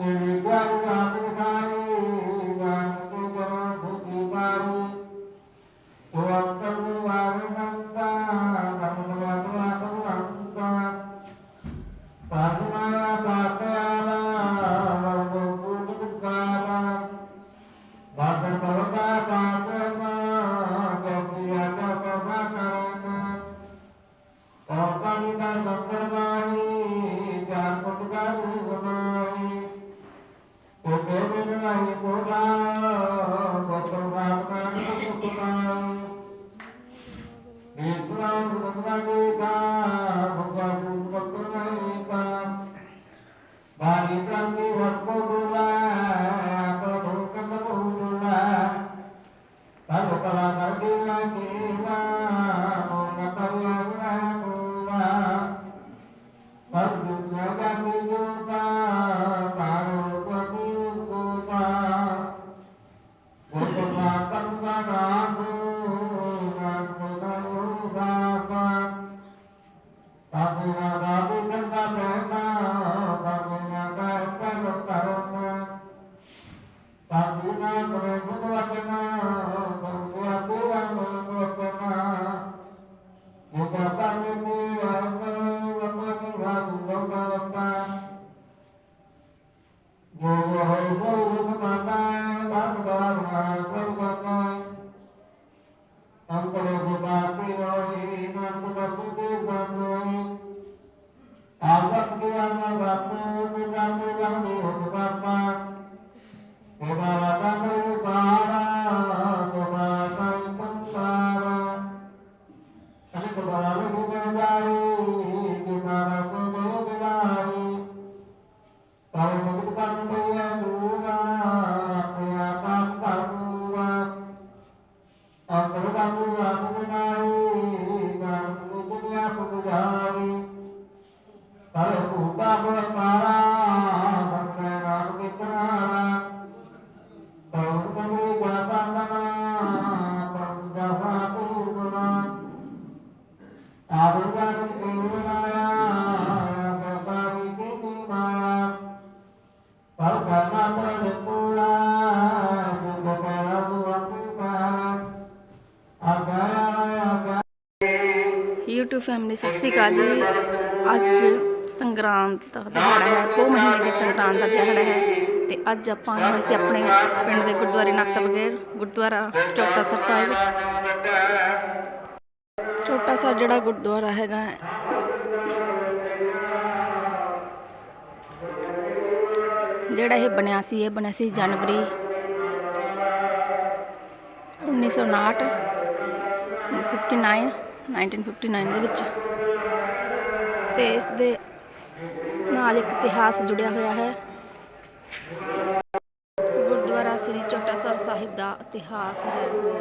Wow, wow. YouTube family ਸਤਿ ਸ਼੍ਰੀ ਅਕਾਲ ਜੀ। ਅੱਜ ਸੰਗਰਾਂਦ ਦਾ ਦਿਹਾੜਾ ਹੈ ਪੋ ਮਹੀਨੇ ਦੀ ਸੰਗਰਾਂਦ ਦਾ ਦਿਹਾੜਾ ਹੈ ਤੇ ਅੱਜ ਆਪਾਂ ਆਏ ਹੋਏ ਸੀ ਆਪਣੇ ਪਿੰਡ ਦੇ ਗੁਰਦੁਆਰੇ ਨਕਤ ਬਗੈਰ ਗੁਰਦੁਆਰਾ ਚੌਟਾ ਸਰ ਸਾਹਿਬ। ਛੋਟਾ ਸਾ ਜਿਹੜਾ ਗੁਰਦੁਆਰਾ ਹੈਗਾ ਜਿਹੜਾ ਇਹ ਬਣਿਆ ਸੀ, ਇਹ ਬਣਿਆ ਸੀ ਜਨਵਰੀ 1959 59 1959 ਦੇ ਵਿੱਚ। ਤੇ ਇਸ ਦੇ ਨਾਲ ਇੱਕ ਇਤਿਹਾਸ ਜੁੜਿਆ ਹੋਇਆ ਹੈ। ਗੁਰਦੁਆਰਾ ਸ੍ਰੀ ਚੋਟਾਸਰ ਸਾਹਿਬ ਦਾ ਇਤਿਹਾਸ ਹੈ, ਜੋ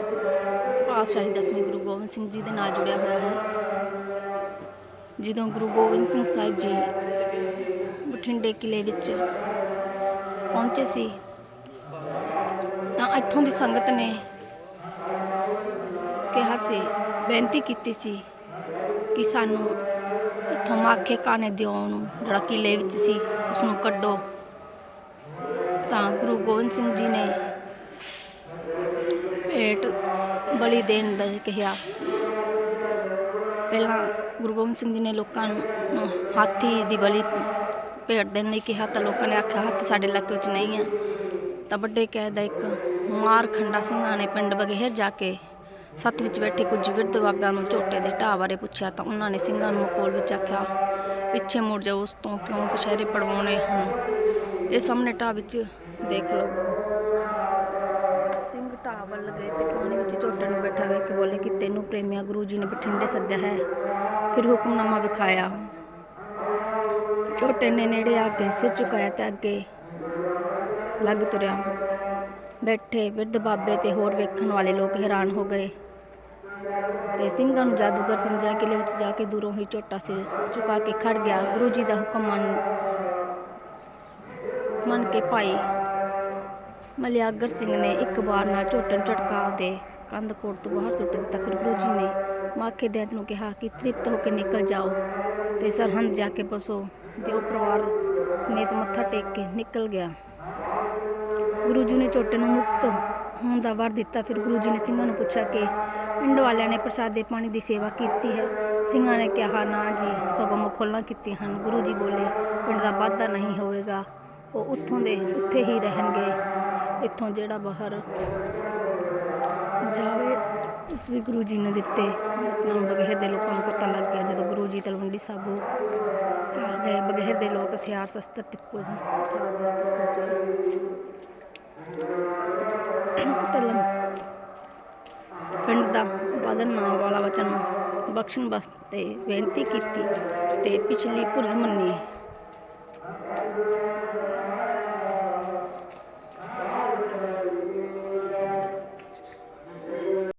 ਪਾਤਸ਼ਾਹੀ ਦਸਵੇਂ ਗੁਰੂ ਗੋਬਿੰਦ ਸਿੰਘ ਜੀ ਦੇ ਨਾਲ ਜੁੜਿਆ ਹੋਇਆ ਹੈ। ਜਦੋਂ ਗੁਰੂ ਗੋਬਿੰਦ ਸਿੰਘ ਸਾਹਿਬ ਜੀ ਬਠਿੰਡੇ ਕਿਲੇ ਵਿੱਚ ਪਹੁੰਚੇ ਸੀ, ਤਾਂ ਇੱਥੋਂ ਦੀ ਸੰਗਤ ਨੇ ਕਿਹਾ ਸੀ। ਬੇਨਤੀ ਕੀਤੀ ਸੀ ਕਿ ਸਾਨੂੰ ਇੱਥੋਂ ਮਾਖੇ ਕਾਨੇ ਦਿਓ ਨੂੰ, ਜਿਹੜਾ ਕਿਲੇ ਵਿੱਚ ਸੀ ਉਸ ਨੂੰ ਕੱਢੋ। ਤਾਂ ਗੁਰੂ ਗੋਬਿੰਦ ਸਿੰਘ ਜੀ ਨੇ ਭੇਟ ਬਲੀ ਦੇਣ ਦਾ ਕਿਹਾ। ਪਹਿਲਾਂ ਗੁਰੂ ਗੋਬਿੰਦ ਸਿੰਘ ਜੀ ਨੇ ਲੋਕਾਂ ਨੂੰ ਹਾਥੀ ਦੀ ਬਲੀ ਭੇਟ ਦੇਣ ਲਈ ਕਿਹਾ, ਤਾਂ ਲੋਕਾਂ ਨੇ ਆਖਿਆ, ਹਾਥੀ ਸਾਡੇ ਇਲਾਕੇ ਵਿੱਚ ਨਹੀਂ ਹੈ ਤਾਂ ਵੱਡੇ ਕਹਿ ਦਾ ਇੱਕ ਮਾਰ ਖੰਡਾ ਸਿੰਘਾਂ ਨੇ ਪਿੰਡ ਬਗੇਹਰ ਜਾ ਕੇ ਸੱਤ ਵਿੱਚ ਬੈਠੇ ਕੁਝ ਵਿਰਧ ਬਾਬਿਆਂ ਨੂੰ ਝੋਟੇ ਦੇ ਢਾਹ ਬਾਰੇ ਪੁੱਛਿਆ ਤਾਂ ਉਹਨਾਂ ਨੇ ਸਿੰਘਾਂ ਨੂੰ ਮਖੌਲ ਵਿੱਚ ਆਖਿਆ, ਪਿੱਛੇ ਮੁੜ ਜਾਓ, ਉਸ ਤੋਂ ਕਿਉਂ ਕਸ਼ਹਿਰੇ ਪੜਵਾਉਣੇ ਹਨ? ਇਹ ਸਾਹਮਣੇ ਢਾਹ ਵਿੱਚ ਦੇਖ ਲਓ। ਸਿੰਘ ਢਾਹ ਵੱਲ ਗਏ ਤੇ ਖਾਣੇ ਵਿੱਚ ਝੋਟੇ ਨੂੰ ਬੈਠਾ ਵੇਖ ਕੇ ਬੋਲੇ ਕਿ ਤੈਨੂੰ ਪ੍ਰੇਮਿਆ ਗੁਰੂ ਜੀ ਨੇ ਬਠਿੰਡੇ ਸੱਦਿਆ ਹੈ। ਫਿਰ ਹੁਕਮਨਾਮਾ ਵਿਖਾਇਆ। ਝੋਟੇ ਨੇ ਨੇੜੇ ਆ ਕੇ ਸਿਰ ਝੁਕਾਇਆ ਤੇ ਅੱਗੇ ਲੱਗ ਤੁਰਿਆ। ਬੈਠੇ ਵਿਰਧ ਬਾਬੇ ਤੇ ਹੋਰ ਵੇਖਣ ਵਾਲੇ ਲੋਕ ਹੈਰਾਨ ਹੋ ਗਏ। ਤੇ ਸਿੰਘਾਂ ਨੂੰ ਜਾਦੂਗਰ ਸਮਝਿਆ ਕਿਲੇ ਵਿੱਚ ਜਾ ਕੇ ਦੂਰੋਂ ਹੀ ਝੋਟਾ ਸਿਰ ਝੁਕਾ ਕੇ ਖੜ ਗਿਆ। ਗੁਰੂ ਜੀ ਦਾ ਹੁਕਮ ਮੰਨ ਮੰਨ ਕੇ ਭਾਈ ਮਲਿਆਗਰ ਸਿੰਘ ਨੇ ਇੱਕ ਵਾਰ ਨਾਲ ਝੋਟੇ ਝਟਕਾ ਦੇ ਕੰਧ ਕੋਟ ਤੋਂ ਬਾਹਰ ਸੁੱਟ ਦਿੱਤਾ। ਫਿਰ ਗੁਰੂ ਜੀ ਨੇ ਮਾਖੇ ਦੈਂਤ ਨੂੰ ਕਿਹਾ ਕਿ ਤ੍ਰਿਪਤ ਹੋ ਕੇ ਨਿਕਲ ਜਾਓ ਤੇ ਸਰਹੰਦ ਜਾ ਕੇ ਬਸੋ। ਦਿਓ ਪਰਿਵਾਰ ਸਮੇਤ ਮੱਥਾ ਟੇਕ ਕੇ ਨਿਕਲ ਗਿਆ। ਗੁਰੂ ਜੀ ਨੇ ਝੋਟੇ ਨੂੰ ਮੁਕਤ ਹੋਣ ਦਾ ਵਰ ਦਿੱਤਾ। ਫਿਰ ਗੁਰੂ ਜੀ ਨੇ ਸਿੰਘਾਂ ਨੂੰ ਪੁੱਛਿਆ ਕਿ ਪਿੰਡ ਵਾਲਿਆਂ ਨੇ ਪ੍ਰਸ਼ਾਦੇ ਪਾਣੀ ਦੀ ਸੇਵਾ ਕੀਤੀ ਹੈ। ਸਿੰਘਾਂ ਨੇ ਕਿਹਾ, ਨਾ ਜੀ, ਸਗੋਂ ਮਖੋਲਾਂ ਕੀਤੀਆਂ ਹਨ। ਗੁਰੂ ਜੀ ਬੋਲੇ, ਪਿੰਡ ਦਾ ਵਾਧਾ ਨਹੀਂ ਹੋਵੇਗਾ। ਉਹ ਉੱਥੋਂ ਦੇ, ਉੱਥੇ ਹੀ ਰਹਿਣਗੇ। ਇੱਥੋਂ ਜਿਹੜਾ ਬਾਹਰ ਜਾਵੇ, ਉਸ ਵੀ ਗੁਰੂ ਜੀ ਨੇ ਦਿੱਤੇ। ਮਤਲਬ ਬਗਹਿਰ ਦੇ ਲੋਕਾਂ ਨੂੰ ਪਤਾ ਲੱਗ ਗਿਆ, ਜਦੋਂ ਗੁਰੂ ਜੀ ਤਲਵੰਡੀ ਸਾਬੋ ਆ ਗਏ, ਬਗਹਿਰ ਦੇ ਲੋਕ ਹਥਿਆਰ, ਸ਼ਸਤਰ ਤਿੱਪੋ ਸਾਹਿਬ ਤਲਮ ਪਿੰਡ ਦਾ ਬਦਨ ਨਾਮ ਵਾਲਾ ਵਚਨ ਬਖਸ਼ਣ ਵਾਸਤੇ ਬੇਨਤੀ ਕੀਤੀ ਤੇ ਪਿਛਲੀ ਭੁੱਲ ਮੰਨੀ